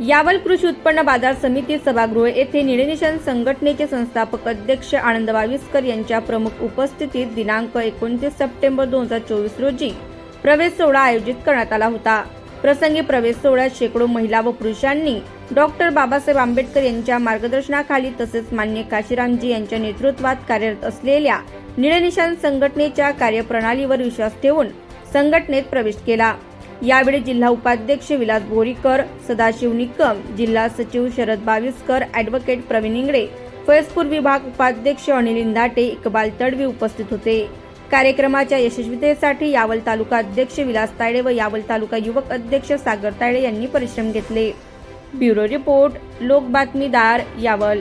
यावल कृषी उत्पन्न बाजार समिती सभागृह येथे निळेनिशाण संघटनेचे संस्थापक अध्यक्ष आनंद वाविस्कर यांच्या प्रमुख उपस्थितीत दिनांक एकोणतीस सप्टेंबर दोन हजार चोवीस रोजी प्रवेश सोहळा आयोजित करण्यात आला होता. प्रसंगी प्रवेश सोहळ्यात शेकडो महिला व पुरुषांनी डॉक्टर बाबासाहेब आंबेडकर यांच्या मार्गदर्शनाखाली तसेच मान्य काशीरामजी यांच्या नेतृत्वात कार्यरत असलेल्या निळेनिशाण संघटनेच्या कार्यप्रणालीवर विश्वास ठेवून संघटनेत प्रवेश केला. यावेळी जिल्हा उपाध्यक्ष विलास बोरीकर सदाशिव निकम जिल्हा सचिव शरद बावीसकर ॲडव्होकेट प्रवीण इंगडे फैजपूर विभाग उपाध्यक्ष अनिल इंदाटे इकबाल तडवी उपस्थित होते. कार्यक्रमाच्या यशस्वीतेसाठी यावल तालुका अध्यक्ष विलास तायडे व यावल तालुका युवक अध्यक्ष सागर तायडे यांनी परिश्रम घेतले. ब्युरो रिपोर्ट लोक बातमीदार यावल.